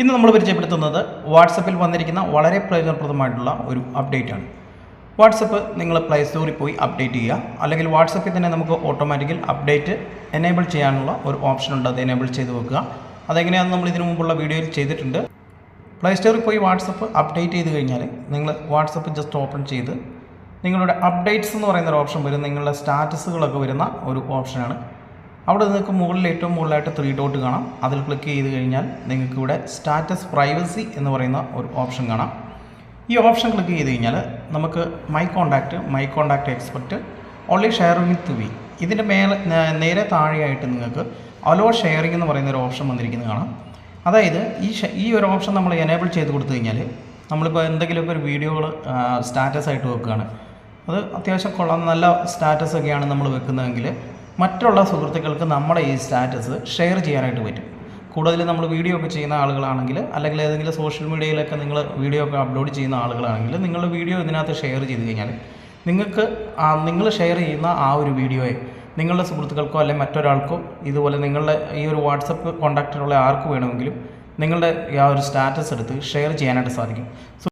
ഇന്ന് നമ്മൾ പരിചയപ്പെടുത്തുന്നത് വാട്സപ്പിൽ വന്നിരിക്കുന്ന വളരെ പ്രയോജനപ്രദമായിട്ടുള്ള ഒരു അപ്ഡേറ്റ് ആണ് വാട്സപ്പ് നിങ്ങൾ പ്ലേ സ്റ്റോറിൽ പോയി അപ്ഡേറ്റ് ചെയ്യുക. അല്ലെങ്കിൽ വാട്സപ്പിൽ തന്നെ നമുക്ക് ഓട്ടോമാറ്റിക്കൽ അപ്ഡേറ്റ് എനേബിൾ ചെയ്യാനുള്ള ഒരു ഓപ്ഷൻ ഉണ്ട്. അത് എനേബിൾ ചെയ്ത് വെക്കുക. അതെങ്ങനെയാണെന്ന് നമ്മൾ ഇതിനു മുമ്പുള്ള വീഡിയോയിൽ ചെയ്തിട്ടുണ്ട്. പ്ലേ സ്റ്റോറിൽ പോയി വാട്സപ്പ് അപ്ഡേറ്റ് ചെയ്ത് കഴിഞ്ഞാൽ നിങ്ങൾ വാട്സപ്പ് ജസ്റ്റ് ഓപ്പൺ ചെയ്ത് നിങ്ങളുടെ അപ്ഡേറ്റ്സ് എന്ന് പറയുന്ന ഒരു ഓപ്ഷൻ വരും. നിങ്ങളുടെ സ്റ്റാറ്റസുകളൊക്കെ വരുന്ന ഒരു ഓപ്ഷനാണ് അവിടെ നിങ്ങൾക്ക് മുകളിൽ ഏറ്റവും മുകളിലായിട്ട് ത്രീ ഡോട്ട് കാണാം. അതിൽ ക്ലിക്ക് ചെയ്ത് കഴിഞ്ഞാൽ നിങ്ങൾക്ക് ഇവിടെ സ്റ്റാറ്റസ് പ്രൈവസി എന്ന് പറയുന്ന ഒരു ഓപ്ഷൻ കാണാം. ഈ ഓപ്ഷൻ ക്ലിക്ക് ചെയ്ത് കഴിഞ്ഞാൽ നമുക്ക് my contact my contact expert only sharing with we ഇതിന്റെ മേലെ നേരെ താഴെയായിട്ട് നിങ്ങൾക്ക് അലോ ഷെയറിംഗ് എന്ന് പറയുന്ന ഒരു ഓപ്ഷൻ വന്നിരിക്കുന്നത് കാണാം. അതായത് ഈ ഈ ഒരു ഓപ്ഷൻ നമ്മൾ എനേബിൾ ചെയ്ത് കൊടുത്തു കഴിഞ്ഞാൽ നമ്മളിപ്പോൾ എന്തെങ്കിലുമൊക്കെ ഒരു വീഡിയോകൾ സ്റ്റാറ്റസ് ആയിട്ട് വെക്കുകയാണ്. അത് അത്യാവശ്യം കൊള്ളാം നല്ല സ്റ്റാറ്റസ് ഒക്കെയാണ് നമ്മൾ വെക്കുന്നതെങ്കിൽ മറ്റുള്ള സുഹൃത്തുക്കൾക്ക് നമ്മുടെ ഈ സ്റ്റാറ്റസ് ഷെയർ ചെയ്യാനായിട്ട് പറ്റും. കൂടുതൽ നമ്മൾ വീഡിയോ ഒക്കെ ചെയ്യുന്ന ആളുകളാണെങ്കിൽ അല്ലെങ്കിൽ ഏതെങ്കിലും സോഷ്യൽ മീഡിയയിലൊക്കെ നിങ്ങൾ വീഡിയോ ഒക്കെ അപ്ലോഡ് ചെയ്യുന്ന ആളുകളാണെങ്കിൽ നിങ്ങളുടെ വീഡിയോ ഇതിനകത്ത് ഷെയർ ചെയ്ത് കഴിഞ്ഞാൽ നിങ്ങൾക്ക് നിങ്ങൾ ഷെയർ ചെയ്യുന്ന ആ ഒരു വീഡിയോയെ നിങ്ങളുടെ സുഹൃത്തുക്കൾക്കോ അല്ലെങ്കിൽ മറ്റൊരാൾക്കോ ഇതുപോലെ നിങ്ങളുടെ ഈ ഒരു വാട്സപ്പ് കോണ്ടാക്റ്റിലുള്ള ആർക്ക് വേണമെങ്കിലും നിങ്ങളുടെ ആ ഒരു സ്റ്റാറ്റസ് എടുത്ത് ഷെയർ ചെയ്യാനായിട്ട് സാധിക്കും.